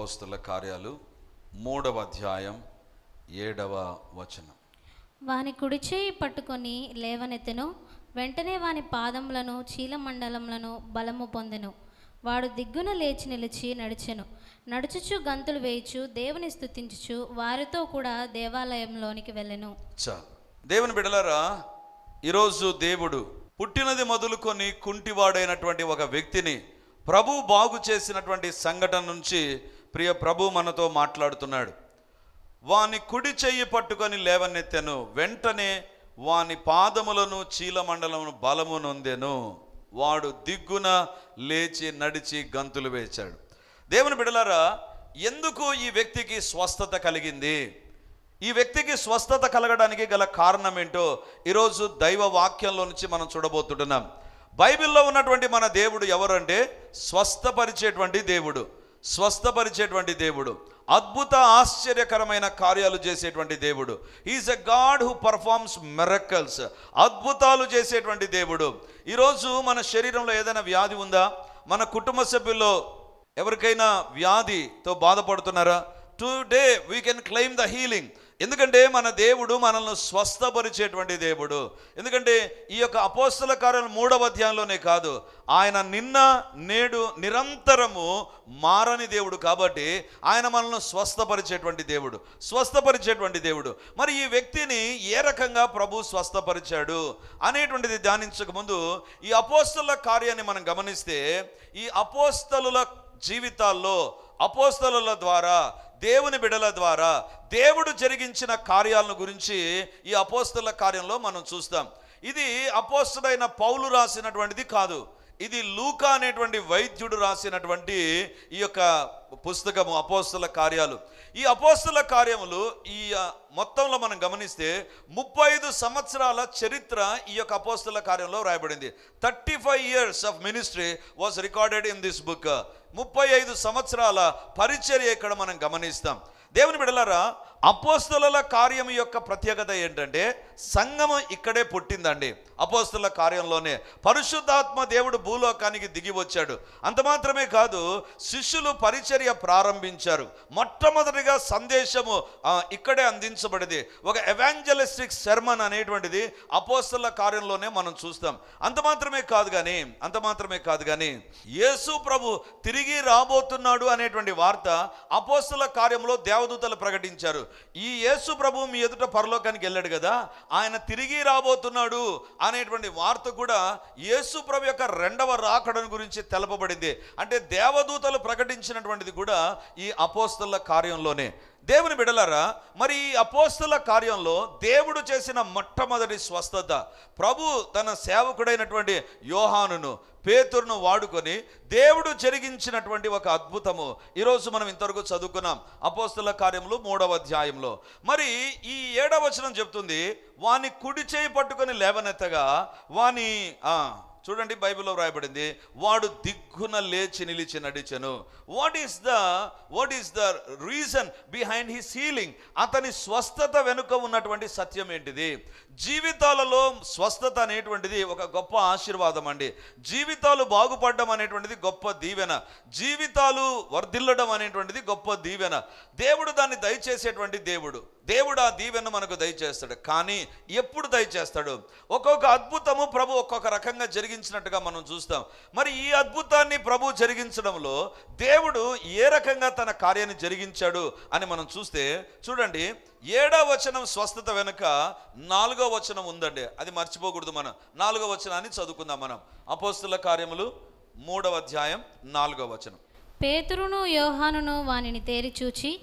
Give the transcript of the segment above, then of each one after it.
అపోస్తుల కార్యాలు మూడవ అధ్యాయం ఏడవ వచనం. వాని కుడి చేయి పట్టుకొని లేవనెత్తెను వెంటనే వాని పాదములను చీలమండలములను బలము పొందెను. వాడు దిగ్గున లేచి నిలిచి నడిచెను. నడుచుచు గంతులు వేయుచు దేవుని స్తుతించుచు వారితో కూడా దేవాలయంలోనికి వెళ్ళెను. చాలు దేవుని బిడలారా ఈరోజు దేవుడు పుట్టినది మొదలుకొని కుంటివాడైనటువంటి ఒక వ్యక్తిని ప్రభు బాగు చేసినటువంటి సంఘటన నుంచి ప్రియ ప్రభు మనతో మాట్లాడుతున్నాడు. వాని కుడి చెయ్యి పట్టుకొని లేవనెత్తెను వెంటనే వాని పాదములను చీలమండలమును బలము నొందెను. వాడు దిగ్గున లేచి నడిచి గంతులు వేచాడు. దేవుని బిడలారా ఎందుకు ఈ వ్యక్తికి స్వస్థత కలిగింది? ఈ వ్యక్తికి స్వస్థత కలగడానికి గల కారణం ఏంటో ఈరోజు దైవ వాక్యంలో నుంచి మనం చూడబోతుంటున్నాం. బైబిల్లో ఉన్నటువంటి మన దేవుడు ఎవరంటే స్వస్థపరిచేటువంటి దేవుడు. స్వస్థపరిచేటువంటి దేవుడు అద్భుత ఆశ్చర్యకరమైన కార్యాలు చేసేటువంటి దేవుడు. Is a god who performs miracles అద్భుతాలు చేసేటువంటి దేవుడు. ఈరోజు మన శరీరంలో ఏదైనా వ్యాధి ఉందా? మన కుటుంబ సభ్యుల్లో ఎవరికైనా వ్యాధితో బాధపడుతున్నారా? Today we can claim the healing ఎందుకంటే మన దేవుడు మనల్ని స్వస్థపరిచేటువంటి దేవుడు. ఎందుకంటే ఈ యొక్క అపోస్తల కార్యాలు మూడవ అధ్యాయంలోనే కాదు. ఆయన నిన్న నేడు నిరంతరము మారని దేవుడు కాబట్టి ఆయన మనల్ని స్వస్థపరిచేటువంటి దేవుడు. స్వస్థపరిచేటువంటి దేవుడు. మరి ఈ వ్యక్తిని ఏ రకంగా ప్రభు స్వస్థపరిచాడు అనేటువంటిది ధ్యానించక ముందు ఈ అపోస్తల కార్యాన్ని మనం గమనిస్తే ఈ అపోస్తలుల జీవితాల్లో అపోస్తలుల ద్వారా దేవుని బిడల ద్వారా దేవుడు జరిగించిన కార్యాలను గురించి ఈ అపోస్తుల కార్యంలో మనం చూస్తాం. ఇది అపోస్తుడైన పౌలు రాసినటువంటిది కాదు. ఇది లూకా అనేటువంటి వైద్యుడు రాసినటువంటి ఈ యొక్క పుస్తకము అపోస్తుల కార్యాలు. ఈ అపోస్తుల కార్యములు ఈ మొత్తంలో మనం గమనిస్తే ముప్పై ఐదు సంవత్సరాల చరిత్ర ఈ యొక్క అపోస్తుల కార్యంలో రాయబడింది. Thirty five years of ministry was recorded in this book. ముప్పై ఐదు సంవత్సరాల పరిచర్య ఇక్కడ మనం గమనిస్తాం. దేవుని బిడలరా అపోస్తుల కార్యం యొక్క ప్రత్యేకత ఏంటంటే సంఘము ఇక్కడే పుట్టిందండి. అపోస్తుల కార్యంలోనే. పరిశుద్ధాత్మ దేవుడు భూలోకానికి దిగి వచ్చాడు. అంత మాత్రమే కాదు శిష్యులు పరిచర్య ప్రారంభించారు. మొట్టమొదటిగా సందేశము ఇక్కడే అందించబడింది. ఒక ఎవాంజలిస్టిక్ శర్మన్ అనేటువంటిది అపోస్తుల కార్యంలోనే మనం చూస్తాం. అంత మాత్రమే కాదు కానీ అంత మాత్రమే కాదు కానీ యేసు ప్రభు తిరిగి రాబోతున్నాడు అనేటువంటి వార్త అపోస్తుల కార్యంలో దేవదూతలు ప్రకటించారు. ఈ యేసు ప్రభు మీ ఎదుట పరలోకానికి వెళ్ళాడు కదా ఆయన తిరిగి రాబోతున్నాడు అనేటువంటి వార్త కూడా యేసు ప్రభు యొక్క రెండవ రాకడను గురించి తెలపబడింది. అంటే దేవదూతలు ప్రకటించినటువంటిది కూడా ఈ అపోస్తల కార్యంలోనే. దేవుని బిడలారా మరి ఈ అపోస్తుల కార్యంలో దేవుడు చేసిన మొట్టమొదటి స్వస్థత ప్రభు తన సేవకుడైనటువంటి యోహానును పేతురును వాడుకొని దేవుడు జరిగించినటువంటి ఒక అద్భుతము. ఈరోజు మనం ఇంతవరకు చదువుకున్నాం అపోస్తుల కార్యములు మూడవ అధ్యాయంలో. మరి ఈ ఏడవచనం చెప్తుంది వాని కుడి చేయి పట్టుకొని లేవనెత్తగా వాని ఆ, చూడండి బైబిల్లో వ్రాయబడింది వాడు దిగ్గున లేచి నిలిచి నడిచను. What is the what is the reason behind his healing అతని స్వస్థత వెనుక ఉన్నటువంటి సత్యం ఏంటిది? జీవితాలలో స్వస్థత అనేటువంటిది ఒక గొప్ప ఆశీర్వాదం అండి. జీవితాలు బాగుపడడం అనేటువంటిది గొప్ప దీవెన. జీవితాలు వర్ధిల్లడం అనేటువంటిది గొప్ప దీవెన. దేవుడు దాన్ని దయచేసేటువంటి దేవుడు. దేవుడు ఆ దీవెను మనకు దయచేస్తాడు. కానీ ఎప్పుడు దయచేస్తాడు? ఒక్కొక్క అద్భుతము ప్రభు ఒక్కొక్క రకంగా జరిగించినట్టుగా మనం చూస్తాం. మరి ఈ అద్భుతాన్ని ప్రభు జరిగించడంలో దేవుడు ఏ రకంగా తన కార్యాన్ని జరిగించాడు అని మనం చూస్తే చూడండి ఏడో వచనం స్వస్థత వెనుక నాలుగో వచనం ఉందండి. అది మర్చిపోకూడదు మనం. నాలుగో వచనాన్ని చదువుకుందాం మనం. అపోస్తుల కార్యములు మూడవ అధ్యాయం నాలుగో వచనం. పేతురును యోహానును వానిని తేరి చూచి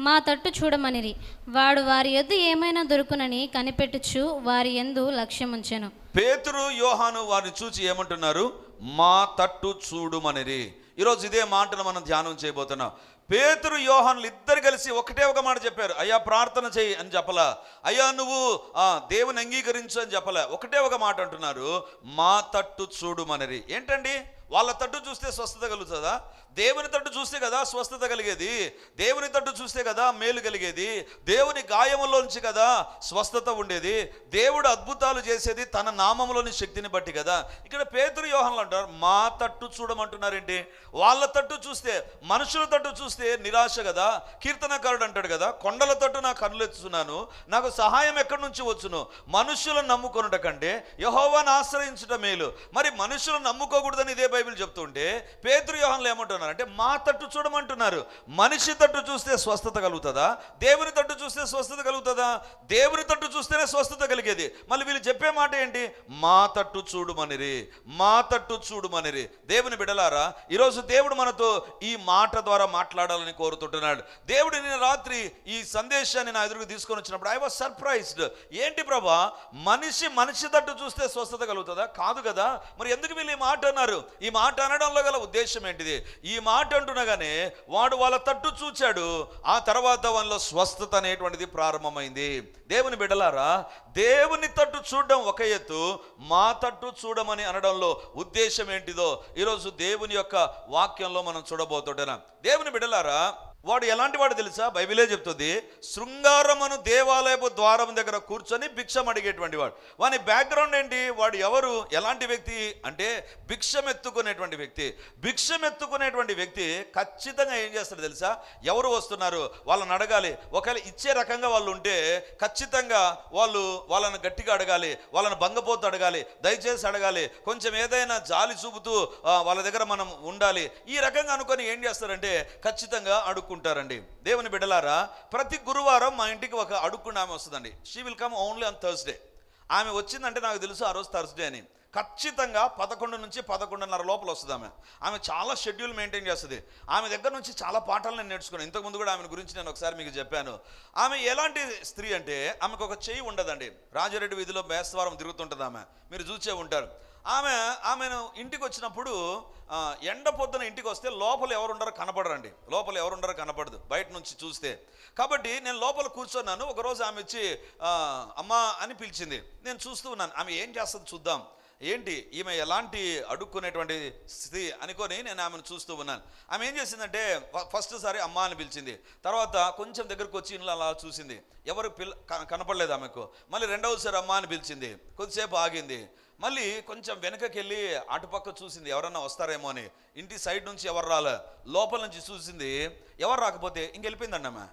మా తట్టు చూడమనిరి. వాడు వారి యొద్ ఏమైనా దొరుకునని కనిపెట్టుచు వారి ఎందు లక్ష్యముంచెను. పేతురు యోహాను వారిని చూచి ఏమంటున్నారు? మా తట్టు చూడుమనిరి. ఈరోజు ఇదే మాటను మనం ధ్యానం చేయబోతున్నాం. పేతురు యోహన్లు ఇద్దరు కలిసి ఒకటే ఒక మాట చెప్పారు. అయ్యా ప్రార్థన చేయి అని చెప్పలా. అయ్యా నువ్వు ఆ, దేవుని అంగీకరించు అని చెప్పలే. ఒకటే ఒక మాట అంటున్నారు. మా తట్టు చూడుమనిరి. ఏంటండి? వాళ్ళ తట్టు చూస్తే స్వస్థత కలుగుతుందా? దేవుని తట్టు చూస్తే కదా స్వస్థత కలిగేది? దేవుని తట్టు చూస్తే కదా మేలు కలిగేది? దేవుని గాయములోంచి కదా స్వస్థత ఉండేది? దేవుడు అద్భుతాలు చేసేది తన నామంలోని శక్తిని బట్టి కదా. ఇక్కడ పేతురు యోహన్లు అంటారు మా తట్టు చూడమంటున్నారేంటి? వాళ్ళ తట్టు చూస్తే మనుషుల తట్టు చూస్తే నిరాశ కదా? కీర్తనకారుడు అంటాడు కదా కొండల తట్టు నా కన్నులు ఎత్తున్నాను నాకు సహాయం ఎక్కడి నుంచి వచ్చును? మనుషులను నమ్ముకొనుట కంటే యహోవాను ఆశ్రయించుట మేలు. మరి మనుషులను నమ్ముకోకూడదని ఇదే బైబిల్ చెప్తుంటే పేతురు యోహన్లు ఏమంటున్నారు అంటే మా తట్టు చూడమంటున్నారు. మనిషి తట్టు చూస్తే స్వస్థత కలుగుతుందా? దేవుని తట్టు చూస్తే స్వస్థత కలుగుతుందా? దేవుని తట్టు చూస్తేనే స్వస్థత కలిగేది. మళ్ళీ వీళ్ళు చెప్పే మాట ఏంటి? మా తట్టు చూడుమనిరి మా తట్టు చూడుమనిరి. దేవుని బిడలారా ఈరోజు దేవుడు మనతో ఈ మాట ద్వారా మాట్లాడాలని కోరుతుంటున్నాడు. దేవుడు నేను రాత్రి ఈ సందేశాన్ని నా ఎదురుకు తీసుకొని వచ్చినప్పుడు ఐ వాజ్ సర్ప్రైజ్డ్ ఏంటి ప్రభా? మనిషి మనిషి తట్టు చూస్తే స్వస్థత కలుగుతుందా? కాదు కదా. మరి ఎందుకు వీళ్ళు ఈ మాట అన్నారు? ఈ ఈ మాట అనడంలో గల ఉద్దేశం ఏంటిది? ఈ మాట అంటునగానే వాడు వాళ్ళ తట్టు చూచాడు. ఆ తర్వాత వాళ్ళలో స్వస్థత అనేటువంటిది ప్రారంభమైంది. దేవుని బిడలారా దేవుని తట్టు చూడడం ఒక ఎత్తు మా తట్టు చూడమని అనడంలో ఉద్దేశం ఏంటిదో ఈరోజు దేవుని యొక్క వాక్యంలో మనం చూడబోతుంటాం దేవుని బిడలారా వాడు ఎలాంటి వాడు తెలుసా? బైబిలే చెప్తుంది శృంగారమును దేవాలయపు ద్వారం దగ్గర కూర్చొని భిక్షం అడిగేటువంటి వాడు. వాని బ్యాక్గ్రౌండ్ ఏంటి? వాడు ఎవరు? ఎలాంటి వ్యక్తి? అంటే భిక్షం ఎత్తుకునేటువంటి వ్యక్తి. భిక్షం ఎత్తుకునేటువంటి వ్యక్తి ఖచ్చితంగా ఏం చేస్తాడు తెలుసా? ఎవరు వస్తున్నారు? వాళ్ళని అడగాలి. ఒకవేళ ఇచ్చే రకంగా వాళ్ళు ఉంటే ఖచ్చితంగా వాళ్ళు వాళ్ళని గట్టిగా అడగాలి. వాళ్ళని భంగపోతూ అడగాలి. దయచేసి అడగాలి. కొంచెం ఏదైనా జాలి చూపుతూ వాళ్ళ దగ్గర మనం ఉండాలి. ఈ రకంగా అనుకొని ఏం చేస్తారంటే ఖచ్చితంగా అడుక్కుంటారండి దేవుని బిడ్డలారా ప్రతి గురువారం మా ఇంటికి ఒక అడుక్కున్న ఆమె వస్తుందండి. She will come only on Thursday ఆమె వచ్చిందంటే నాకు తెలుసు ఆ రోజు థర్స్డే అని. ఖచ్చితంగా పదకొండు నుంచి పదకొండున్నర లోపల వస్తుంది ఆమె. ఆమె చాలా షెడ్యూల్ మెయింటైన్ చేస్తుంది. ఆమె దగ్గర నుంచి చాలా పాఠాలు నేను నేర్చుకున్నాను. ఇంతకుముందు కూడా ఆమె గురించి నేను ఒకసారి మీకు చెప్పాను. ఆమె ఎలాంటి స్త్రీ అంటే ఆమెకు ఒక చెయ్యి ఉండదండి. రాజారెడ్డి వీధిలో బేస్తవారం తిరుగుతుంటుంది ఆమె. మీరు చూసే ఉంటారు. ఆమె ఆమెను ఇంటికి వచ్చినప్పుడు ఎండ పొద్దున ఇంటికి వస్తే లోపల ఎవరు కనపడరండి. లోపల ఎవరు కనపడదు. బయట నుంచి చూస్తే. కాబట్టి నేను లోపల కూర్చున్నాను. ఒకరోజు ఆమె వచ్చి అమ్మా అని పిలిచింది. నేను చూస్తూ ఉన్నాను. ఆమె ఏం చేస్తుంది చూద్దాం. ఏంటి? ఈమె ఎలాంటి అడుక్కునేటువంటి స్థితి అనుకొని నేను ఆమెను చూస్తూ ఉన్నాను. ఆమె ఏం చేసిందంటే ఫస్ట్ సారి అమ్మ అని పిలిచింది. తర్వాత కొంచెం దగ్గరకు వచ్చి ఇంట్లో అలా చూసింది. ఎవరు పిల్ల కనపడలేదు ఆమెకు. మళ్ళీ రెండవసారి అమ్మ అని పిలిచింది. కొద్దిసేపు ఆగింది. మళ్ళీ కొంచెం వెనకకి వెళ్ళి అటుపక్క చూసింది ఎవరన్నా వస్తారేమో అని. ఇంటి సైడ్ నుంచి ఎవరు రాలే లోపల నుంచి చూసింది ఎవరు రాకపోతే ఇంకెళ్ళిపోయిందండి ఆమె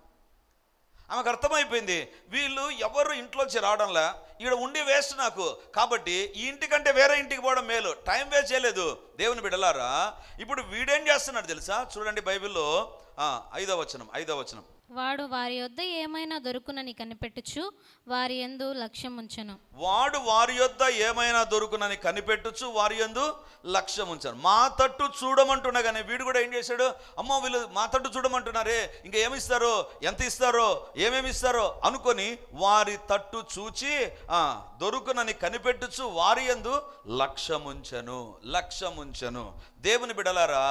ఆమెకు అర్థమైపోయింది వీళ్ళు ఎవరు ఇంట్లోంచి రావడంలా ఇక్కడ ఉండి వేస్ట్ నాకు. కాబట్టి ఈ ఇంటికంటే వేరే ఇంటికి పోవడం మేలు టైం వేస్ట్ చేయలేదు. దేవుని బిడలారా ఇప్పుడు వీడేం చేస్తున్నాడు తెలుసా? చూడండి బైబిల్లో ఐదో వచనం ఐదో వచనం. వాడు వారి యొద్ద ఏమైనా దొరుకునని కనిపెట్టుచు వారి యందు లక్ష్యం ఉంచెను వాడు వారి యొద్ద ఏమైనా దొరుకునని కనిపెట్టుచు వారి యందు లక్ష్యం ఉంచను మా తట్టు చూడమంటున్నా కానీ వీడు కూడా ఏం చేశాడు? అమ్మో వీళ్ళు మా తట్టు చూడమంటున్నారే ఇంకా ఏమిస్తారో? ఎంత ఇస్తారో? ఏమేమి ఇస్తారో? అనుకొని వారి తట్టు చూచి ఆ, దొరుకునని కనిపెట్టుచు వారి యందు లక్ష్యముంచను లక్ష్యముంచను. దేవుని బిడలారా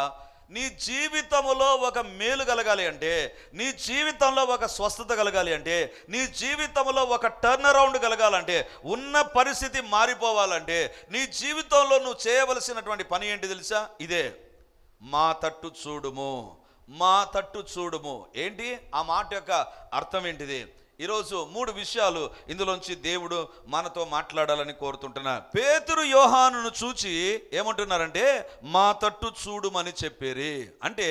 నీ జీవితంలో ఒక మేలు కలగాలి అంటే నీ జీవితంలో ఒక స్వస్థత కలగాలి అంటే నీ జీవితంలో ఒక టర్న్ అరౌండ్ కలగాలంటే ఉన్న పరిస్థితి మారిపోవాలంటే నీ జీవితంలో నువ్వు చేయవలసినటువంటి పని ఏంటి తెలుసా? ఇదే. మా తట్టు చూడుము మా తట్టు చూడుము. ఏంటి? ఆ మాట యొక్క అర్థం ఏంటిది? ఈరోజు మూడు విషయాలు ఇందులోంచి దేవుడు మనతో మాట్లాడాలని కోరుతుంటున్నా. పేతురు యోహానును చూచి ఏమంటున్నారంటే మా తట్టు చూడుమని చెప్పేరి. అంటే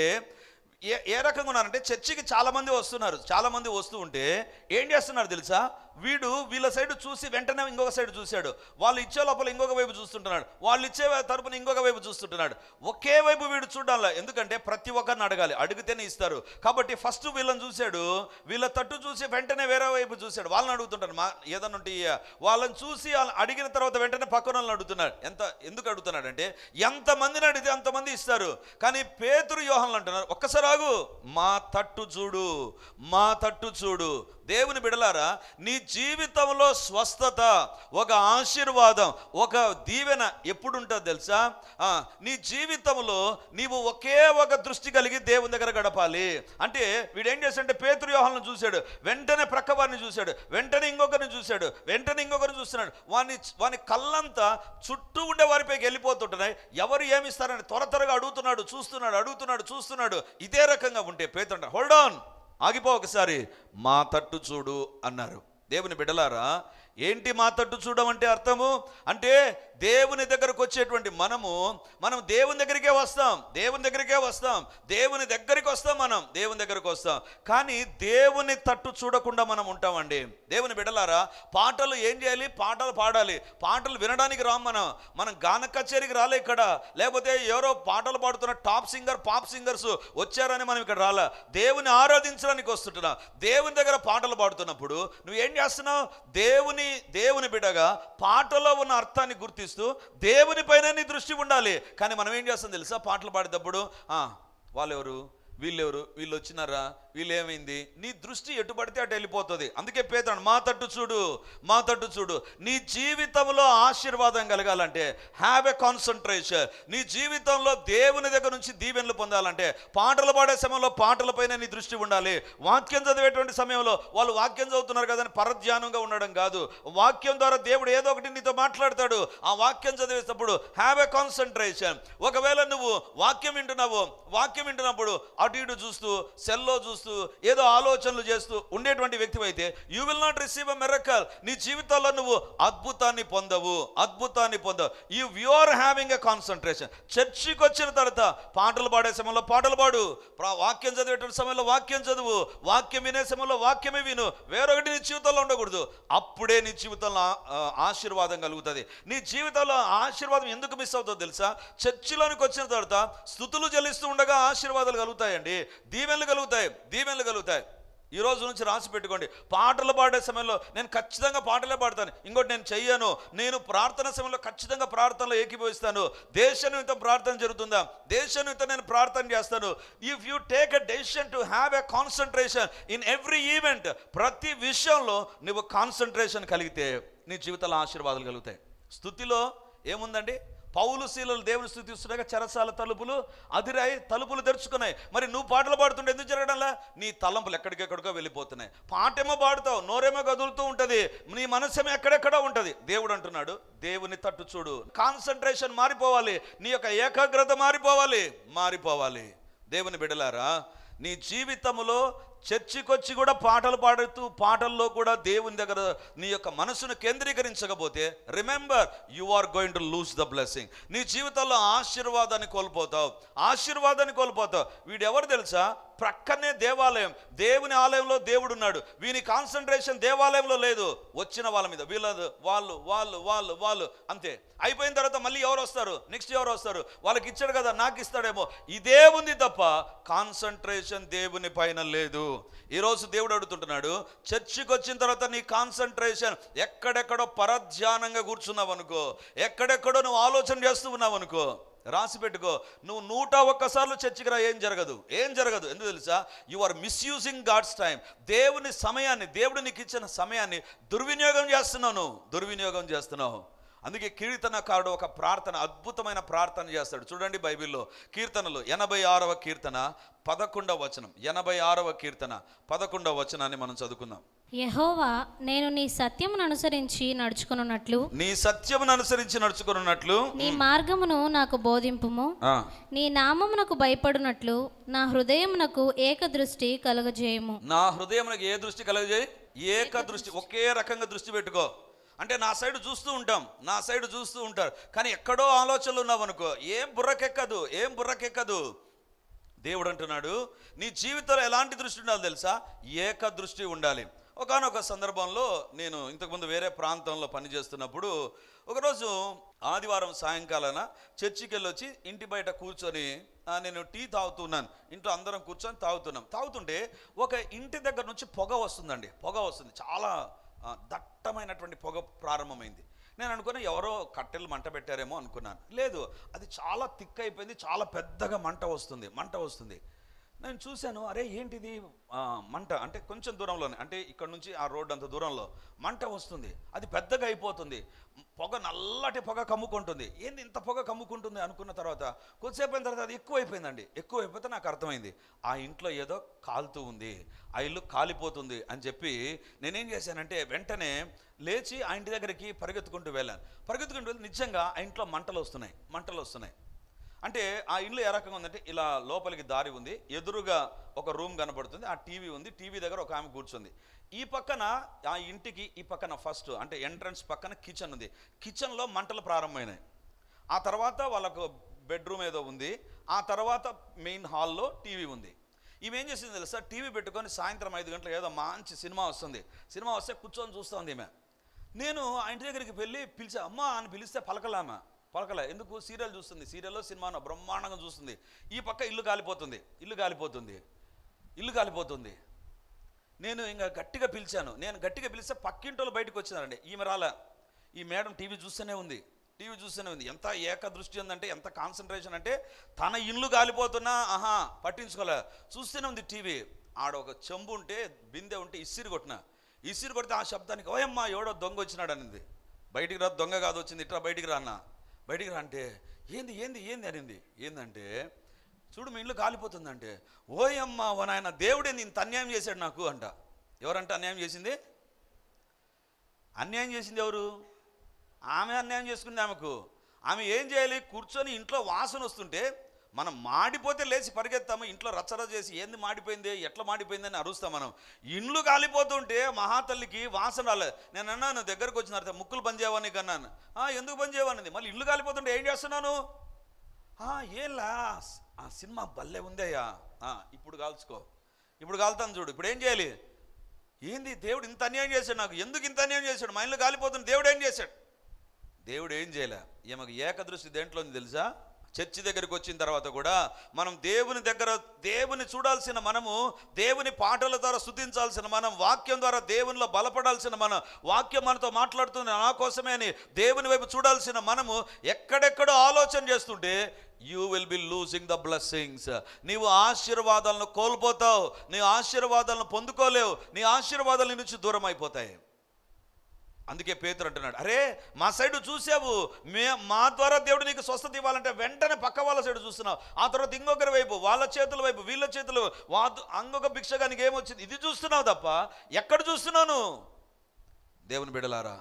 ఏ ఏ రకంగా ఉన్నారంటే చర్చికి చాలా మంది వస్తున్నారు. చాలా మంది వస్తూ ఉంటే ఏం చేస్తున్నారు తెలుసా? వీడు వీళ్ళ సైడ్ చూసి వెంటనే ఇంకొక సైడ్ చూశాడు. వాళ్ళు ఇచ్చే లోపల ఇంకొక వైపు చూస్తుంటున్నాడు. వాళ్ళు ఇచ్చే తరపున ఇంకొక వైపు చూస్తుంటున్నాడు. ఒకే వైపు వీడు చూడాలి? ఎందుకంటే ప్రతి ఒక్కరిని అడగాలి. అడిగితేనే ఇస్తారు. కాబట్టి ఫస్ట్ వీళ్ళని చూశాడు. వీళ్ళ తట్టు చూసి వెంటనే వేరే వైపు చూశాడు. వాళ్ళని అడుగుతుంటాడు మా ఏదన్నా ఉంటే వాళ్ళని చూసి అడిగిన తర్వాత వెంటనే పక్కన వాళ్ళని అడుగుతున్నాడు. ఎంత ఎందుకు అడుగుతున్నాడు అంటే ఎంతమందిని అడిగితే అంతమంది ఇస్తారు. కానీ పేతురు యోహన్లు అంటున్నారు ఒక్కసారి ఆగు. మా తట్టు చూడు. మా తట్టు చూడు. దేవుని బిడలారా నీ జీవితంలో స్వస్థత ఒక ఆశీర్వాదం ఒక దీవెన ఎప్పుడుంటుందో తెలుసా? ఆ, నీ జీవితంలో నీవు ఒకే ఒక దృష్టి కలిగి దేవుని దగ్గర గడపాలి. అంటే వీడు ఏం చేశాడంటే పేతురు వ్యూహాలను చూశాడు వెంటనే ప్రక్క వారిని చూశాడు వెంటనే ఇంకొకరిని చూశాడు వెంటనే ఇంకొకరిని చూస్తున్నాడు. వాని వాని కళ్ళంతా చుట్టూ ఉండే వారిపైకి వెళ్ళిపోతుంటున్నాయి ఎవరు ఏమిస్తారని త్వర త్వరగా అడుగుతున్నాడు చూస్తున్నాడు అడుగుతున్నాడు చూస్తున్నాడు. ఇదే రకంగా ఉంటే పేతుంట హోల్డ్ ఆన్ ఆగిపో ఒకసారి మా తట్టు చూడు అన్నారు. దేవుని బిడలారా ఏంటి మా తట్టు చూడమంటే అర్థము? అంటే దేవుని దగ్గరకు వచ్చేటువంటి మనము మనం దేవుని దగ్గరికే వస్తాం దేవుని దగ్గరికే వస్తాం దేవుని దగ్గరికి వస్తాం మనం దేవుని దగ్గరికి వస్తాం. కానీ దేవుని తట్టు చూడకుండా మనం ఉంటామండి. దేవుని బిడలారా పాటలు ఏం చేయాలి? పాటలు పాడాలి. పాటలు వినడానికి రాం మనం. మనం గాన కచేరికి రాలే ఇక్కడ. లేకపోతే ఎవరో పాటలు పాడుతున్న టాప్ సింగర్ పాప్ సింగర్స్ వచ్చారని మనం ఇక్కడ రాలా. దేవుని ఆరాధించడానికి వస్తుంటున్నా. దేవుని దగ్గర పాటలు పాడుతున్నప్పుడు నువ్వు ఏం చేస్తున్నావు? దేవుని దేవుని బిడ్డగా పాటలో ఉన్న అర్థాన్ని గుర్తిస్తూ దేవుని పైన నీ దృష్టి ఉండాలి. కానీ మనం ఏం చేస్తాం తెలుసా? పాటలు పాడేటప్పుడు "ఆ, వాళ్ళెవరు? వీళ్ళెవరు? వీళ్ళు వచ్చినారా వీళ్ళు ఏమైంది నీ దృష్టి ఎటు పడితే అటు వెళ్ళిపోతుంది. అందుకే పేతాడు మా తట్టు చూడు మా తట్టు చూడు. నీ జీవితంలో ఆశీర్వాదం కలగాలంటే హ్యావ్ ఎ కాన్సన్ట్రేషన్ నీ జీవితంలో దేవుని దగ్గర నుంచి దీవెనలు పొందాలంటే పాటలు పాడే సమయంలో పాటలపైన నీ దృష్టి ఉండాలి. వాక్యం చదివేటువంటి సమయంలో వాళ్ళు వాక్యం చదువుతున్నారు కదని పరధ్యానంగా ఉండడం కాదు. వాక్యం ద్వారా దేవుడు ఏదో ఒకటి నీతో మాట్లాడతాడు. ఆ వాక్యం చదివేటప్పుడు హ్యావ్ ఎ కాన్సన్ట్రేషన్ ఒకవేళ నువ్వు వాక్యం వింటున్నావు వాక్యం వింటున్నప్పుడు అటు ఇటు చూస్తూ సెల్లో చూస్తూ ఏదో ఆలోచనలు చేస్తూ ఉండేటువంటి వ్యక్తివైతే you will not receive a miracle నీ జీవితంలో నువ్వు అద్భుతాన్ని పొందవు. అద్భుతాన్ని పొందవు. You you are having a concentration చర్చికి వచ్చిన తర్వాత పాటలు పాడే సమయంలో పాటలు పాడు. వాక్యం చదివేటువంటి సమయంలో వాక్యం చదువు. వాక్యం వినే సమయంలో వాక్యమే విను. వేరొకటి నీ జీవితంలో ఉండకూడదు. అప్పుడే నీ జీవితంలో ఆశీర్వాదం కలుగుతుంది. నీ జీవితంలో ఆశీర్వాదం ఎందుకు మిస్ అవుతుందో తెలుసా? చర్చిలోనికి వచ్చిన తర్వాత స్థుతులు చెల్లిస్తూ ఉండగా ఆశీర్వాదాలు కలుగుతాయి. కలుగుతాయండి దీవెనలు కలుగుతాయి. దీవెనలు కలుగుతాయి. ఈ రోజు నుంచి రాసి పెట్టుకోండి. పాటలు పాడే సమయంలో నేను ఖచ్చితంగా పాటలే పాడతాను. ఇంకోటి నేను చెయ్యను. నేను ప్రార్థన సమయంలో ఖచ్చితంగా ప్రార్థనలో ఏకీభవిస్తాను. దేశ నిమిత్తం ప్రార్థన జరుగుతుందా? దేశ నిమిత్తం నేను ప్రార్థన చేస్తాను. If you take a decision to have a concentration in every event ప్రతి విషయంలో నువ్వు కాన్సన్ట్రేషన్ కలిగితే నీ జీవితంలో ఆశీర్వాదాలు కలుగుతాయి. స్థుతిలో ఏముందండి? పౌలు శీలలు దేవుని స్థుతిస్తుండగా చెరసాల తలుపులు అదిరాయి తలుపులు తెరుచుకున్నాయి. మరి నువ్వు పాటలు పాడుతుంటే ఎందుకు జరగడంలా? నీ తలంపులు ఎక్కడికెక్కడికో వెళ్ళిపోతున్నాయి. పాటేమో పాడుతావు నోరేమో కదులుతూ ఉంటుంది నీ మనస్సేమో ఎక్కడెక్కడో ఉంటుంది. దేవుడు అంటున్నాడు దేవుని తట్టు చూడు కాన్సన్ట్రేషన్ మారిపోవాలి నీ యొక్క ఏకాగ్రత మారిపోవాలి మారిపోవాలి. దేవుని బిడలారా నీ జీవితంలో చర్చికొచ్చి కూడా పాటలు పాడుతూ పాటల్లో కూడా దేవుని దగ్గర నీ యొక్క మనసును కేంద్రీకరించకపోతే remember you are going to lose the blessing నీ జీవితంలో ఆశీర్వాదాన్ని కోల్పోతావు. ఆశీర్వాదాన్ని కోల్పోతావు. వీడెవరు తెలుసా? ప్రక్కనే దేవాలయం. దేవుని ఆలయంలో దేవుడు ఉన్నాడు వీని కాన్సన్ట్రేషన్ దేవాలయంలో లేదు. వచ్చిన వాళ్ళ మీద. వీళ్ళ వాళ్ళు వాళ్ళు వాళ్ళు వాళ్ళు. అంతే. అయిపోయిన తర్వాత మళ్ళీ ఎవరు వస్తారు? నెక్స్ట్ ఎవరు వస్తారు? వాళ్ళకి ఇచ్చాడు కదా నాకు ఇస్తాడేమో. ఇదే ఉంది తప్ప కాన్సన్ట్రేషన్ దేవుని పైన లేదు. ఈరోజు దేవుడు అడుగుతుంటున్నాడు చర్చికి వచ్చిన తర్వాత నీ కాన్సన్ట్రేషన్ ఎక్కడెక్కడో పరధ్యానంగా కూర్చున్నావు అనుకో ఎక్కడెక్కడో నువ్వు ఆలోచన చేస్తూ ఉన్నావు అనుకో రాసి పెట్టుకో. నువ్వు నూట ఒక్కసార్లు చర్చికి రా ఏం జరగదు. ఏం జరగదు. ఎందుకు తెలుసా? You are misusing God's time దేవుని సమయాన్ని దేవుడు నీకు ఇచ్చిన సమయాన్ని దుర్వినియోగం చేస్తున్నావు నువ్వు. దుర్వినియోగం చేస్తున్నావు. అందుకే కీర్తనకారుడు ఒక ప్రార్థన అద్భుతమైన ప్రార్థన చేస్తాడు. చూడండి బైబిల్లో కీర్తనలు. ఎనభై ఆరవ కీర్తన పదకొండవ వచనం. ఎనభై ఆరవ కీర్తన పదకొండవ వచనాన్ని మనం చదువుకుందాం. యహోవా నేను నీ సత్యమును అనుసరించి నడుచుకున్నట్లు నీ సత్యమును అనుసరించి నడుచుకున్నట్లు నీ మార్గమును నాకు బోధింపుము. నీ నామమునకు భయపడునట్లు నా హృదయమునకు ఏకదృష్టి కలుగజేయము. నా హృదయమునకు ఏ దృష్టి కలగజేయి? ఏక దృష్టి ఒకే రకంగా దృష్టి పెట్టుకో. అంటే నా సైడ్ చూస్తూ ఉంటాం. నా సైడ్ చూస్తూ ఉంటారు. కానీ ఎక్కడో ఆలోచనలు ఉన్నావు అనుకో. ఏం బుర్రకెక్కదు? ఏం బుర్రకెక్కదు? దేవుడు అంటున్నాడు నీ జీవితంలో ఎలాంటి దృష్టి ఉండాలి తెలుసా? ఏక దృష్టి ఉండాలి. ఒకానొక సందర్భంలో నేను ఇంతకుముందు వేరే ప్రాంతంలో పనిచేస్తున్నప్పుడు ఒకరోజు ఆదివారం సాయంకాలాన చర్చికి వెళ్ళొచ్చి ఇంటి బయట కూర్చొని నేను టీ తాగుతున్నాను. ఇంట్లో అందరం కూర్చొని తాగుతున్నాం. తాగుతుంటే ఒక ఇంటి దగ్గర నుంచి పొగ వస్తుందండి. పొగ వస్తుంది. చాలా దట్టమైనటువంటి పొగ ప్రారంభమైంది. నేను అనుకున్నా ఎవరో కట్టెలు మంట పెట్టారేమో అనుకున్నాను. లేదు అది చాలా థిక్ అయిపోయింది. చాలా పెద్దగా మంట వస్తుంది. మంట వస్తుంది. నేను చూశాను అరే ఏంటిది? మంట అంటే కొంచెం దూరంలోనే అంటే ఇక్కడ నుంచి ఆ రోడ్డు అంత దూరంలో మంట వస్తుంది అది పెద్దగా అయిపోతుంది పొగ నల్లటి పొగ కమ్ముకుంటుంది. ఏంది ఇంత పొగ కమ్ముకుంటుంది అనుకున్న తర్వాత కొద్దిసేపు అయిన తర్వాత అది ఎక్కువైపోయిందండి. ఎక్కువైపోతే నాకు అర్థమైంది ఆ ఇంట్లో ఏదో కాలుతూ ఉంది ఆ ఇల్లు కాలిపోతుంది అని చెప్పి నేనేం చేశానంటే వెంటనే లేచి ఆ ఇంటి దగ్గరికి పరిగెత్తుకుంటూ వెళ్ళాను. పరిగెత్తుకుంటూ వెళ్ళి నిజంగా ఆ ఇంట్లో మంటలు వస్తున్నాయి మంటలు వస్తున్నాయి. అంటే ఆ ఇల్లు ఏ రకంగా ఉందంటే ఇలా లోపలికి దారి ఉంది. ఎదురుగా ఒక రూమ్ కనబడుతుంది ఆ టీవీ ఉంది. టీవీ దగ్గర ఒక ఆమె కూర్చుంది. ఈ పక్కన ఆ ఇంటికి ఈ పక్కన ఫస్ట్ అంటే ఎంట్రన్స్ పక్కన కిచెన్ ఉంది. కిచెన్లో మంటలు ప్రారంభమైనాయి. ఆ తర్వాత వాళ్ళకు బెడ్రూమ్ ఏదో ఉంది. ఆ తర్వాత మెయిన్ హాల్లో టీవీ ఉంది. ఈమె ఏం చేసింది తెలుసా? టీవీ పెట్టుకొని సాయంత్రం ఐదు గంటలకు ఏదో మంచి సినిమా వస్తుంది. సినిమా వస్తే కూర్చొని చూస్తుంది ఈమె. నేను ఆ ఇంటి దగ్గరికి వెళ్ళి పిలిచా అమ్మ అని పిలిస్తే పలకలామా. పలకలే. ఎందుకు? సీరియల్ చూస్తుంది. సీరియల్లో సినిమాను బ్రహ్మాండంగా చూస్తుంది. ఈ పక్క ఇల్లు కాలిపోతుంది. ఇల్లు కాలిపోతుంది. ఇల్లు కాలిపోతుంది. నేను ఇంకా గట్టిగా పిలిచాను. నేను గట్టిగా పిలిస్తే పక్కింటోళ్ళు బయటకు వచ్చినారండి. ఈమె రాలే. ఈ మేడం టీవీ చూస్తూనే ఉంది. టీవీ చూస్తూనే ఉంది. ఎంత ఏక దృష్టి ఉందంటే ఎంత కాన్సన్ట్రేషన్ అంటే తన ఇల్లు కాలిపోతున్నా ఆహా పట్టించుకోలే. చూస్తూనే ఉంది టీవీ. ఆడ ఒక చెంబు ఉంటే బిందె ఉంటే ఇసిరి కొట్టిన. ఇసిరి కొడితే ఆ శబ్దానికి ఓయమ్మా ఎవడో దొంగ వచ్చినాడు అనింది బయటికి రా దొంగ కాదు వచ్చింది. ఇట్లా బయటికి రా అన్న. బయటికి రా అంటే ఏంది ఏంది ఏంది? అనింది. ఏందంటే చూడు మీ ఇల్లు కాలిపోతుందంటే ఓయమ్మ ఓ నాయన దేవుడే నేను అన్యాయం చేశాడు నాకు అంట. ఎవరంట అన్యాయం చేసింది? అన్యాయం చేసింది ఎవరు? ఆమె అన్యాయం చేసుకుంది ఆమెకు. ఆమె ఏం చేయాలి? కూర్చొని ఇంట్లో వాసన వస్తుంటే మనం మాడిపోతే లేచి పరిగెత్తాము ఇంట్లో రచ్చర చేసి ఏంది మాడిపోయింది ఎట్లా మాడిపోయింది అని అరుస్తాం మనం. ఇండ్లు కాలిపోతుంటే మహాతల్లికి వాసన రాలేదు నేను అన్నాను దగ్గరకు వచ్చిన తర్వాత ముక్కులు బంద్ చేయవని కన్నాను ఎందుకు బంద్ మళ్ళీ ఇల్లు కాలిపోతుంటే ఏం చేస్తున్నాను? "ఆ, ఏంలా ఆ సినిమా భలే ఉందయ్యా "ఆ, ఇప్పుడు కాల్చుకో. ఇప్పుడు కాలుతాను చూడు. ఇప్పుడు ఏం చేయాలి? ఏంది? దేవుడు ఇంత అన్యాయం చేశాడు నాకు. ఎందుకు ఇంత అన్యాయం చేశాడు? మా ఇల్లు కాలిపోతుంది. దేవుడు ఏం చేశాడు? దేవుడు ఏం చేయలే. ఈమెకు ఏకదృష్టి దేంట్లో ఉంది తెలుసా? చర్చి దగ్గరికి వచ్చిన తర్వాత కూడా మనం దేవుని దగ్గర దేవుని చూడాల్సిన మనము దేవుని పాటల ద్వారా స్థుతించాల్సిన మనం వాక్యం ద్వారా దేవునిలో బలపడాల్సిన మనం వాక్యం మనతో మాట్లాడుతుంది నా కోసమే అని దేవుని వైపు చూడాల్సిన మనము ఎక్కడెక్కడో ఆలోచన చేస్తుంటే you will be losing the blessings నీవు ఆశీర్వాదాలను కోల్పోతావు. నీ ఆశీర్వాదాలను పొందుకోలేవు. నీ ఆశీర్వాదాల నుంచి దూరం అయిపోతాయి అందుకే పేతురు అంటున్నాడు అరే మా సైడు చూసావు మే మా ద్వారా దేవుడు నీకు స్వస్థత ఇవ్వాలంటే వెంటనే పక్క వాళ్ళ సైడు చూస్తున్నావు. ఆ తర్వాత ఇంకొకరి వైపు వాళ్ళ చేతుల వైపు వీళ్ళ చేతులు వా అంగొక భిక్షగానికి ఏమొచ్చింది? ఇది చూస్తున్నావు తప్ప ఎక్కడ చూస్తున్నాను దేవుని బిడలారా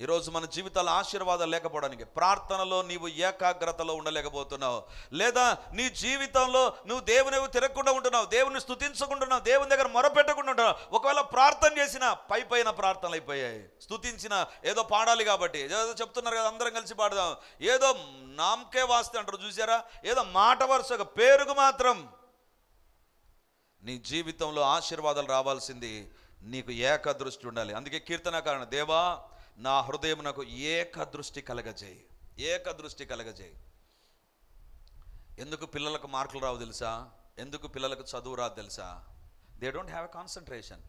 ఈరోజు మన జీవితాల ఆశీర్వాదాలు లేకపోవడానికి ప్రార్థనలో నీవు ఏకాగ్రతలో ఉండలేకపోతున్నావు. లేదా నీ జీవితంలో నువ్వు దేవుని తిరగకుండా ఉంటున్నావు దేవుని స్థుతించకుండా దేవుని దగ్గర మొరపెట్టకుండా ఉంటున్నావు. ఒకవేళ ప్రార్థన చేసిన పై పైన ప్రార్థనలు అయిపోయాయి. స్థుతించిన ఏదో పాడాలి కాబట్టి ఏదో చెప్తున్నారు కదా అందరం కలిసి పాడదాం. ఏదో నామకే వాస్తే అంటారు చూసారా ఏదో మాట వరుసగా పేరుకు మాత్రం. నీ జీవితంలో ఆశీర్వాదాలు రావాల్సింది నీకు ఏకదృష్టి ఉండాలి. అందుకే కీర్తనకారణ దేవా నా హృదయం నాకు ఏక దృష్టి కలగజేయి. ఏక దృష్టి కలగజేయి. ఎందుకు పిల్లలకు మార్కులు రావు తెలుసా? ఎందుకు పిల్లలకు చదువు రాదు తెలుసా? They don't have a concentration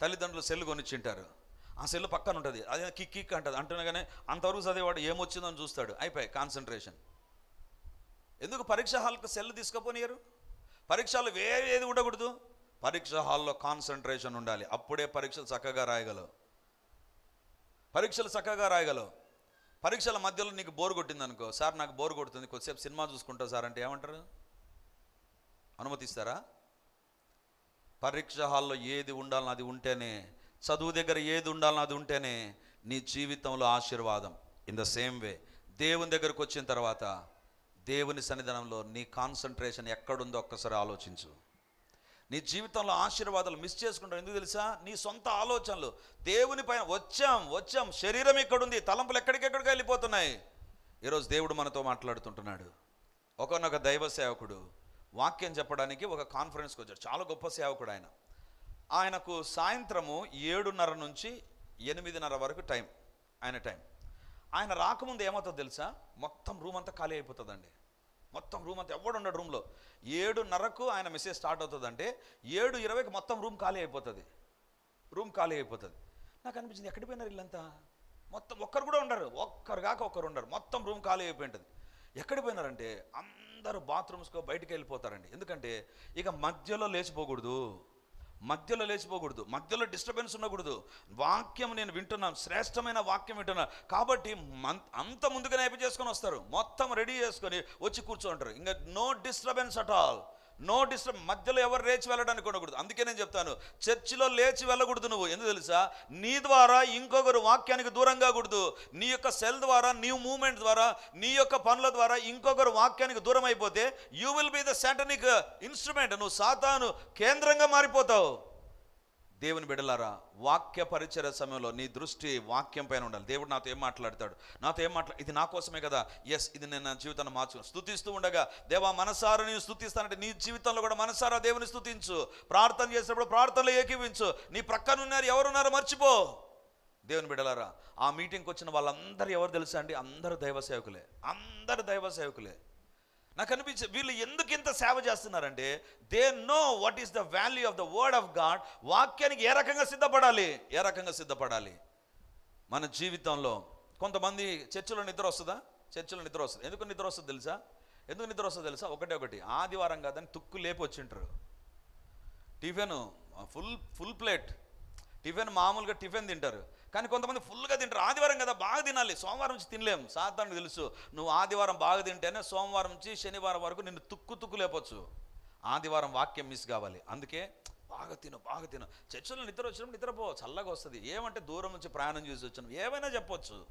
తల్లిదండ్రులు సెల్ కొనిచ్చింటారు. ఆ సెల్ పక్కన ఉంటుంది. అదే కిక్ కిక్ అంటుంది. అంటున్నాగానే అంతవరకు చదివేవాడు ఏమొచ్చిందో అని చూస్తాడు. అయిపోయి కాన్సన్ట్రేషన్ ఎందుకు పరీక్ష హాల్కి సెల్ తీసుకుపోనియరు? పరీక్షలు వేరే ఏది ఉండకూడదు పరీక్ష హాల్లో కాన్సన్ట్రేషన్ ఉండాలి. అప్పుడే పరీక్షలు చక్కగా రాయగలవు. పరీక్షలు చక్కగా రాయగలవు. పరీక్షల మధ్యలో నీకు బోర్ కొట్టింది అనుకో సార్ నాకు బోర్ కొడుతుంది కొద్దిసేపు సినిమా చూసుకుంటా సార్ అంటే ఏమంటారు? అనుమతిస్తారా? పరీక్ష హాల్లో ఏది ఉండాలని అది ఉంటేనే చదువు దగ్గర ఏది ఉండాలని అది ఉంటేనే నీ జీవితంలో ఆశీర్వాదం. ఇన్ ద సేమ్ వే దేవుని దగ్గరకు వచ్చిన తర్వాత దేవుని సన్నిధానంలో నీ కాన్సన్ట్రేషన్ ఎక్కడుందో ఒక్కసారి ఆలోచించు. నీ జీవితంలో ఆశీర్వాదాలు మిస్ చేసుకుంటావు. ఎందుకు తెలుసా? నీ సొంత ఆలోచనలు. దేవుని పైన వచ్చాం వచ్చాం. శరీరం ఇక్కడుంది. తలంపులు ఎక్కడికెక్కడికి వెళ్ళిపోతున్నాయి. ఈరోజు దేవుడు మనతో మాట్లాడుతుంటున్నాడు. ఒకనొక దైవ సేవకుడు. వాక్యం చెప్పడానికి ఒక కాన్ఫరెన్స్కి వచ్చాడు. చాలా గొప్ప సేవకుడు ఆయన. ఆయనకు సాయంత్రము ఏడున్నర నుంచి ఎనిమిదిన్నర వరకు టైం. ఆయన టైం. ఆయన రాకముందు ఏమవుతుందో తెలుసా? మొత్తం రూమ్ అంతా ఖాళీ అయిపోతుందండి. మొత్తం రూమ్ అంతా ఎవడు ఉండడు రూమ్లో. ఏడున్నరకు ఆయన మెసేజ్ స్టార్ట్ అవుతుందంటే ఏడు ఇరవైకి మొత్తం రూమ్ ఖాళీ అయిపోతుంది. రూమ్ ఖాళీ అయిపోతుంది. నాకు అనిపించింది ఎక్కడికి పోయినారు వీళ్ళంతా? మొత్తం ఒక్కరు కూడా ఉండరు. ఒక్కరు కాక ఒక్కరు ఉండరు. మొత్తం రూమ్ ఖాళీ అయిపోయి ఉంటుంది ఎక్కడికి పోయినారంటే అందరూ అందరూ బాత్రూమ్స్కో బయటికి వెళ్ళిపోతారండి. ఎందుకంటే ఇక మధ్యలో లేచిపోకూడదు. మధ్యలో లేచిపోకూడదు మధ్యలో డిస్టర్బెన్స్ ఉండకూడదు. వాక్యం నేను వింటున్నాను శ్రేష్టమైన వాక్యం వింటున్నాను కాబట్టి అంత ముందుగానే అయిపోయి చేసుకొని వస్తారు. మొత్తం రెడీ చేసుకొని వచ్చి కూర్చోంటారు. ఇంకా no disturbance at all no disturb మధ్యలో ఎవరు లేచి వెళ్ళడానికి ఉండకూడదు. అందుకే నేను చెప్తాను చర్చిలో లేచి వెళ్ళకూడదు నువ్వు. ఎందుకు తెలుసా? నీ ద్వారా ఇంకొకరు వాక్యానికి దూరంగా కూడదు. నీ యొక్క సెల్ ద్వారా నీ మూమెంట్ ద్వారా నీ యొక్క పనుల ద్వారా ఇంకొకరు వాక్యానికి దూరం అయిపోతే you will be the satanic instrument నువ్వు సాతాను కేంద్రంగా మారిపోతావు. దేవుని బిడలారా వాక్య పరిచయ సమయంలో నీ దృష్టి వాక్యం పైన ఉండాలి. దేవుడు నాతో ఏం మాట్లాడతాడు? నాతో ఏం మాట్లా ఇది నా కోసమే కదా. ఎస్ ఇది నేను నా జీవితాన్ని మార్చు స్థుతిస్తూ ఉండగా దేవా మనసారా నేను స్థుతిస్తానంటే నీ జీవితంలో కూడా మనసారా దేవుని స్థుతించు ప్రార్థన చేసినప్పుడు ప్రార్థనలో ఏకీవించు నీ ప్రక్కన ఉన్నారు ఎవరున్నారో మర్చిపో. దేవుని బిడలారా ఆ మీటింగ్కి వచ్చిన వాళ్ళందరూ ఎవరు తెలుసా అండి? అందరు దైవ సేవకులే. అందరు దైవ సేవకులే. నాకు అనిపించే వీళ్ళు ఎందుకు ఇంత సేవ చేస్తున్నారంటే they know what is the value of the word of God వాక్యానికి ఏ రకంగా సిద్ధపడాలి? ఏ రకంగా సిద్ధపడాలి? మన జీవితంలో కొంతమంది చర్చిలో నిద్ర వస్తుందా? చర్చిలో నిద్ర వస్తుంది ఎందుకు నిద్ర వస్తుంది తెలుసా? ఎందుకు నిద్ర వస్తుందో తెలుసా? ఒకటే ఒకటి ఆదివారం కాదని తుక్కు లేపి వచ్చింటారు tiffin full full plate. Tiffin మామూలుగా టిఫిన్ తింటారు. కానీ కొంతమంది ఫుల్గా తింటారు. ఆదివారం కదా బాగా తినాలి. సోమవారం నుంచి తినలేము సాధారణకు తెలుసు. నువ్వు ఆదివారం బాగా తింటేనే సోమవారం నుంచి శనివారం వరకు నిన్ను తుక్కు తుక్కు లేపొచ్చు. ఆదివారం వాక్యం మిస్ కావాలి. అందుకే బాగా తిను బాగా తిను. చర్చలో నిద్ర వచ్చినప్పుడు నిద్రపో చల్లగా వస్తుంది. ఏమంటే దూరం నుంచి ప్రయాణం చేసి వచ్చాను ఏమైనా చెప్పొచ్చు.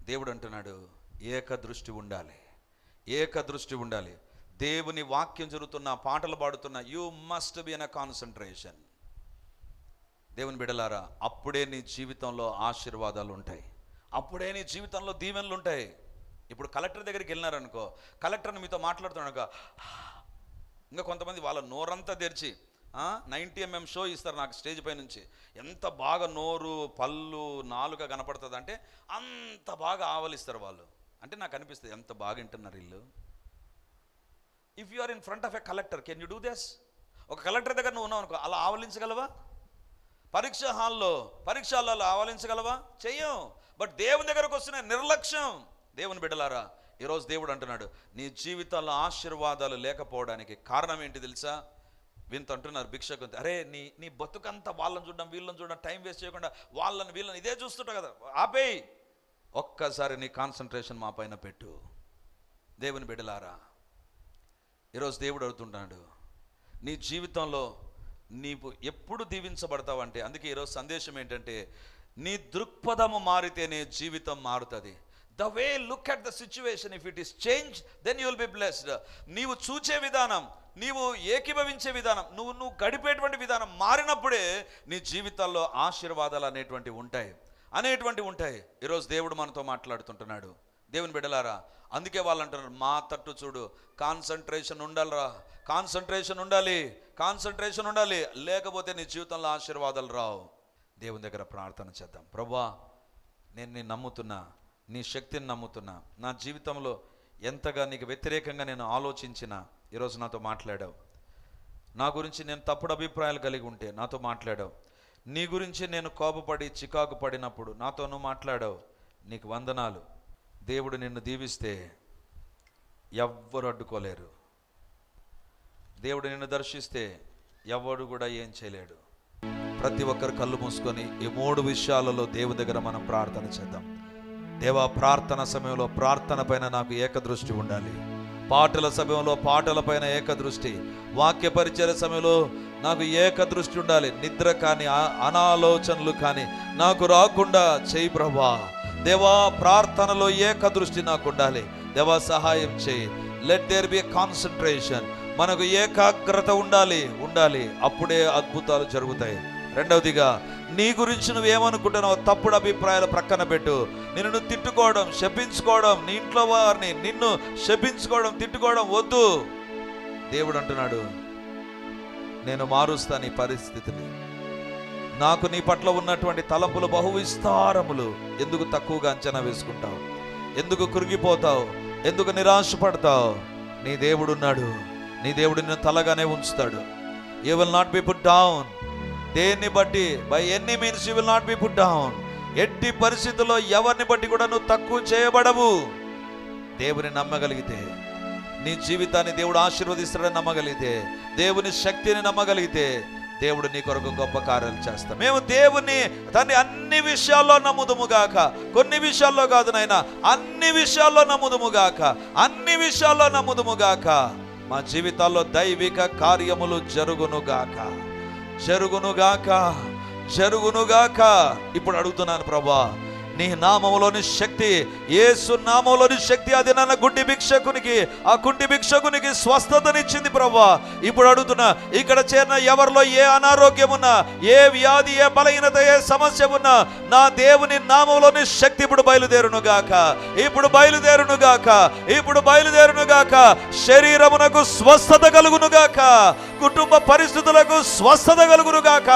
దేవుడు అంటున్నాడు ఏక దృష్టి ఉండాలి. ఏక దృష్టి ఉండాలి. దేవుని వాక్యం జరుగుతున్న పాటలు పాడుతున్న you must be on a concentration దేవుని బిడలారా అప్పుడే నీ జీవితంలో ఆశీర్వాదాలు ఉంటాయి. అప్పుడే నీ జీవితంలో దీవెనలు ఉంటాయి. ఇప్పుడు కలెక్టర్ దగ్గరికి వెళ్ళినారనుకో కలెక్టర్ని మీతో మాట్లాడుతున్నాక ఇంకా కొంతమంది వాళ్ళ నోరంతా తెరిచి నైంటీ ఎంఎం షో ఇస్తారు నాకు స్టేజ్ పై నుంచి. ఎంత బాగా నోరు పళ్ళు నాలుక కనపడుతుంది అంటే అంత బాగా ఆవలిస్తారు వాళ్ళు. అంటే నాకు అనిపిస్తుంది ఎంత బాగా వింటున్నారు వీళ్ళు. If you are in front of a collector can you do this ఒక కలెక్టర్ దగ్గర నువ్వు ఉన్నావు అనుకో అలా ఆవలించగలవా? పరీక్ష హాల్లో పరీక్ష హాల్లో ఆవలించగలవా? చెయ్యం. బట్ దేవుని దగ్గరకు వస్తున్న నిర్లక్ష్యం. దేవుని బిడ్డలారా ఈరోజు దేవుడు అంటున్నాడు నీ జీవితంలో ఆశీర్వాదాలు లేకపోవడానికి కారణం ఏంటి తెలుసా? వింత అంటున్నారు భిక్షకు. అరే నీ నీ బతుకంతా వాళ్ళని చూడడం వీళ్ళని చూడడం టైం వేస్ట్ చేయకుండా వాళ్ళని వీళ్ళని ఇదే చూస్తుంటావు కదా. ఆపేయి. ఒక్కసారి నీ కాన్సన్ట్రేషన్ మా పైన పెట్టు. దేవుని బిడ్డలారా ఈరోజు దేవుడు అడుగుతున్నాడు నీ జీవితంలో నీవు ఎప్పుడు దీవించబడతావు అంటే అందుకే ఈరోజు సందేశం ఏంటంటే నీ దృక్పథము మారితేనే జీవితం మారుతుంది. The way look at the situation if it is change then you will be blessed నీవు చూచే విధానం నీవు ఏకీభవించే విధానం నువ్వు నువ్వు గడిపేటువంటి విధానం మారినప్పుడే నీ జీవితాల్లో ఆశీర్వాదాలు అనేటువంటివి ఉంటాయి. అనేటువంటివి ఉంటాయి. ఈరోజు దేవుడు మనతో మాట్లాడుతుంటున్నాడు. దేవుని బిడ్డలారా అందుకే వాళ్ళు అంటున్నారు మా తట్టు చూడు కాన్సన్ట్రేషన్ ఉండాలిరా కాన్సన్ట్రేషన్ ఉండాలి కాన్సన్ట్రేషన్ ఉండాలి లేకపోతే నీ జీవితంలో ఆశీర్వాదాలు రావు. దేవుని దగ్గర ప్రార్థన చేద్దాం. ప్రభా నేను నీ నమ్ముతున్నా నీ శక్తిని నమ్ముతున్నా నా జీవితంలో ఎంతగా నీకు వ్యతిరేకంగా నేను ఆలోచించిన ఈరోజు నాతో మాట్లాడావు. నా గురించి నేను తప్పుడు అభిప్రాయాలు కలిగి ఉంటే నాతో మాట్లాడావు. నీ గురించి నేను కోపపడి చికాకు పడినప్పుడు నాతోనూ మాట్లాడావు. నీకు వందనాలు. దేవుడు నిన్ను దీవిస్తే ఎవ్వరు అడ్డుకోలేరు. దేవుడు నిన్ను దర్శిస్తే ఎవడు కూడా ఏం చేయలేడు. ప్రతి ఒక్కరు కళ్ళు మూసుకొని ఈ మూడు విషయాలలో దేవుని దగ్గర మనం ప్రార్థన చేద్దాం. దేవా ప్రార్థన సమయంలో ప్రార్థన పైన నాకు ఏకదృష్టి ఉండాలి. పాటల సమయంలో పాటల పైన ఏకదృష్టి. వాక్య పరిచయ సమయంలో నాకు ఏకదృష్టి ఉండాలి. నిద్ర కానీ అనాలోచనలు కానీ నాకు రాకుండా చేయి ప్రభా. దేవా ప్రార్థనలో ఏకదృష్టి నాకు ఉండాలి. దేవా సహాయం చేయి. లెట్ దేర్ బి కాన్సన్ట్రేషన్ మనకు ఏకాగ్రత ఉండాలి ఉండాలి. అప్పుడే అద్భుతాలు జరుగుతాయి. రెండవదిగా నీ గురించి నువ్వేమనుకుంటున్నావు తప్పుడు అభిప్రాయాలు ప్రక్కన పెట్టు. నిన్ను తిట్టుకోవడం శపించుకోవడం నీ ఇంట్లో వారిని నిన్ను శపించుకోవడం తిట్టుకోవడం వద్దు. దేవుడు అంటున్నాడు నేను మారుస్తాను నీ పరిస్థితిని. నాకు నీ పట్ల ఉన్నటువంటి తలంపులు బహు విస్తారములు ఎందుకు తక్కువగా అంచనా వేసుకుంటావు? ఎందుకు కురిగిపోతావు? ఎందుకు నిరాశపడతావు? నీ దేవుడు ఉన్నాడు. నీ దేవుడు నిన్ను తలగానే ఉంచుతాడు. You will not be put down దేన్ని బట్టి? By any means you will not be put down ఎట్టి పరిస్థితుల్లో ఎవరిని బట్టి కూడా నువ్వు తక్కువ చేయబడవు. దేవుని నమ్మగలిగితే నీ జీవితాన్ని దేవుడు ఆశీర్వదిస్తాడని నమ్మగలిగితే దేవుని శక్తిని నమ్మగలిగితే దేవుడు నీ కొరకు గొప్ప కార్యాలు చేస్తాం మేము దేవుని దాన్ని అన్ని విషయాల్లో నమ్ముదుముగాక కొన్ని విషయాల్లో కాదు నాయన అన్ని విషయాల్లో నమ్ముదుముగాక అన్ని విషయాల్లో నమ్ముదుముగాక మా జీవితాల్లో దైవిక కార్యములు జరుగునుగాక జరుగునుగాక జరుగునుగాక ఇప్పుడు అడుగుతున్నాను ప్రభా నీ నామములోని శక్తి ఏసు నామంలోని శక్తి అది నన్న గుడ్డి భిక్షకునికి ఆ గుడ్డి భిక్షకునికి స్వస్థతనిచ్చింది ప్రవ్వా. ఇప్పుడు అడుగుతున్నా ఇక్కడ చేరిన ఎవరిలో ఏ అనారోగ్యం ఉన్నా ఏ వ్యాధి ఏ బలహీనత ఏ సమస్య ఉన్నా నా దేవుని నామంలోని శక్తి ఇప్పుడు బయలుదేరును గాక. ఇప్పుడు బయలుదేరును గాక. ఇప్పుడు బయలుదేరును గాక. శరీరమునకు స్వస్థత కలుగును గాక. కుటుంబ పరిస్థితులకు స్వస్థత కలుగును గాక.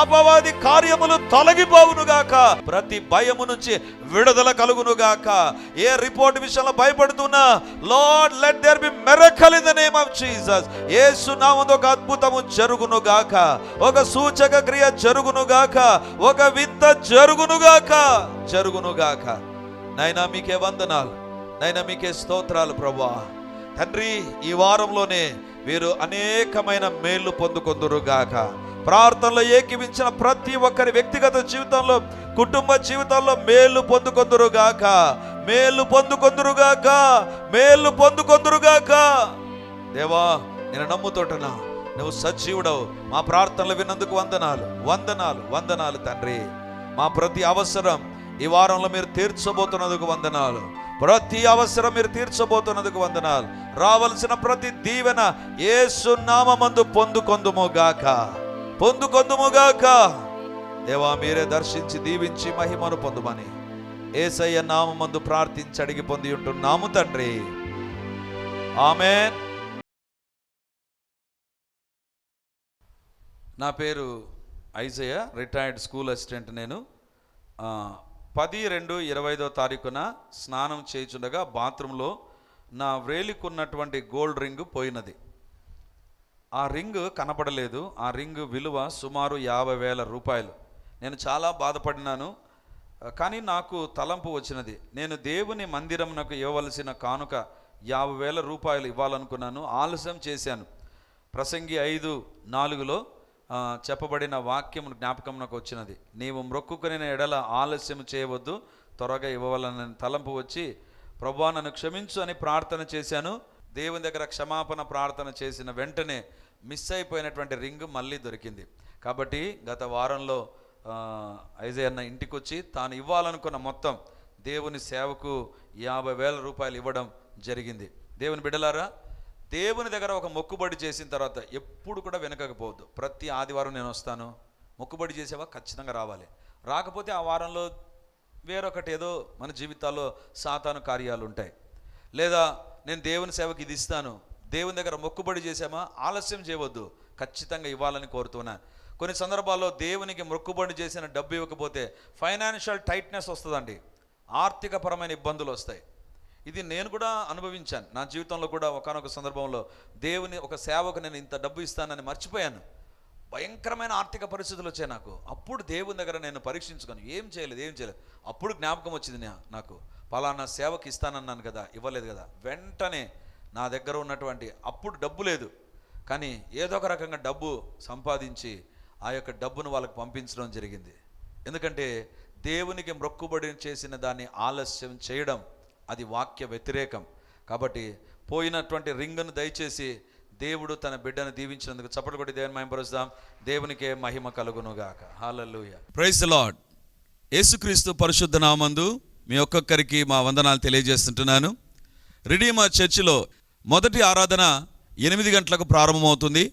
అపవాది కార్యములు తొలగిపోవును గాక. ప్రతి భయము నుంచి విడుదల కలుగును గాక ఏ రిపోర్ట్ విషయంలో భయపడుతున్నా Lord let there be miracle in the name of Jesus యేసు ఒక అద్భుతము జరుగును గాక ఒక సూచక క్రియ జరుగును గాక ఒక వింత జరుగును గాక జరుగును గాక నైనా మీకే వందనాలు. నైనా మీకే స్తోత్రాలు ప్రభా తండ్రి ఈ వారంలోనే వీరు అనేకమైన మేళ్ళు పొందుకొందురుగాక. ప్రార్థనలో ఏకీవించిన ప్రతి ఒక్కరి వ్యక్తిగత జీవితంలో కుటుంబ జీవితంలో మేలు పొందుకొందురుగాక మేలు పొందుకొందురుగాక మేలు పొందుకొందురుగాక దేవా నేను నమ్ముతోటనా? నువ్వు సజీవుడవు. మా ప్రార్థనలు విన్నందుకు వందనాలు. వందనాలు వందనాలు తండ్రి. మా ప్రతి అవసరం ఈ వారంలో మీరు తీర్చబోతున్నందుకు వందనాలు. ప్రతి అవసరం మీరు తీర్చబోతున్నందుకు వందనాలు. రావలసిన ప్రతి దీవెన యేసు నామమందు పొందుకొందుము గాక. పొందుకొందుము గాక. దేవా మీరే దర్శించి దీవించి మహిమను పొందుమని ఏసయ్య నామమందు ప్రార్థించి అడిగి పొంది ఉంటున్నాము తండ్రి. ఆమె నా పేరు ఐజయ రిటైర్డ్ స్కూల్ అసిస్టెంట్ నేను. పది రెండు ఇరవై ఐదో తారీఖున స్నానం చేయుచుండగా బాత్రూంలో నా వ్రేలికున్నటువంటి గోల్డ్ రింగ్ పోయినది. ఆ రింగ్ కనపడలేదు. ఆ రింగ్ విలువ సుమారు యాభై వేల రూపాయలు. నేను చాలా బాధపడినాను. కానీ నాకు తలంపు వచ్చినది. నేను దేవుని మందిరంనకు ఇవ్వవలసిన కానుక యాభై వేల రూపాయలు ఇవ్వాలనుకున్నాను. ఆలస్యం చేశాను. ప్రసంగి ఐదు నాలుగులో చెప్పబడిన వాక్యం జ్ఞాపకం నాకు వచ్చినది. నీవు మ్రొక్కుకుని ఎడల ఆలస్యం చేయవద్దు. త్వరగా ఇవ్వవాలని తలంపు వచ్చి ప్రభా నన్ను క్షమించు అని ప్రార్థన చేశాను. దేవుని దగ్గర క్షమాపణ ప్రార్థన చేసిన వెంటనే మిస్ అయిపోయినటువంటి రింగ్ మళ్ళీ దొరికింది. కాబట్టి గత వారంలో ఐజయన్న ఇంటికి వచ్చి తాను ఇవ్వాలనుకున్న మొత్తం దేవుని సేవకు యాభై వేల రూపాయలు ఇవ్వడం జరిగింది. దేవుని బిడ్డలారా దేవుని దగ్గర ఒక మొక్కుబడి చేసిన తర్వాత ఎప్పుడు కూడా వెనకకపోవద్దు ప్రతి ఆదివారం నేను వస్తాను. మొక్కుబడి చేసేవా? ఖచ్చితంగా రావాలి. రాకపోతే ఆ వారంలో వేరొకటి ఏదో మన జీవితాల్లో సాతాను కార్యాలు ఉంటాయి. లేదా నేను దేవుని సేవకి ఇది ఇస్తాను. దేవుని దగ్గర మొక్కుబడి చేసామా? ఆలస్యం చేయవద్దు. ఖచ్చితంగా ఇవ్వాలని కోరుతున్నాను. కొన్ని సందర్భాల్లో దేవునికి మొక్కుబడి చేసిన డబ్బు ఇవ్వకపోతే ఫైనాన్షియల్ టైట్నెస్ వస్తుందండి. ఆర్థికపరమైన ఇబ్బందులు వస్తాయి. ఇది నేను కూడా అనుభవించాను. నా జీవితంలో కూడా ఒకనొక సందర్భంలో దేవుని ఒక సేవకు నేను ఇంత డబ్బు ఇస్తానని మర్చిపోయాను. భయంకరమైన ఆర్థిక పరిస్థితులు వచ్చాయి నాకు. అప్పుడు దేవుని దగ్గర నేను పరీక్షించుకొని ఏం చేయలేదు ఏం చేయలేదు. అప్పుడు జ్ఞాపకం వచ్చింది నాకు పలానా సేవకి ఇస్తానన్నాను కదా ఇవ్వలేదు కదా. వెంటనే నా దగ్గర ఉన్నటువంటి అప్పుడు డబ్బు లేదు. కానీ ఏదో ఒక రకంగా డబ్బు సంపాదించి ఆ యొక్క డబ్బును వాళ్ళకి పంపించడం జరిగింది. ఎందుకంటే దేవునికి మొక్కుబడి చేసిన దాన్ని ఆలస్యం చేయడం అది వాక్య వ్యతిరేకం. కాబట్టి పోయినటువంటి రింగును దయచేసి దేవుడు తన బిడ్డను దీవించినందుకు చప్పటి కొట్టి దేవుని మహిమపరుస్తాం దేవునికే మహిమ కలుగునుగాక. హాలూయ ప్రైజ్ లాడ్ యేసుక్రీస్తు పరిశుద్ధ నామందు మీ ఒక్కొక్కరికి మా వందనాలు తెలియజేస్తుంటున్నాను. రిడీమర్ చర్చిలో మొదటి ఆరాధన ఎనిమిది గంటలకు ప్రారంభమవుతుంది.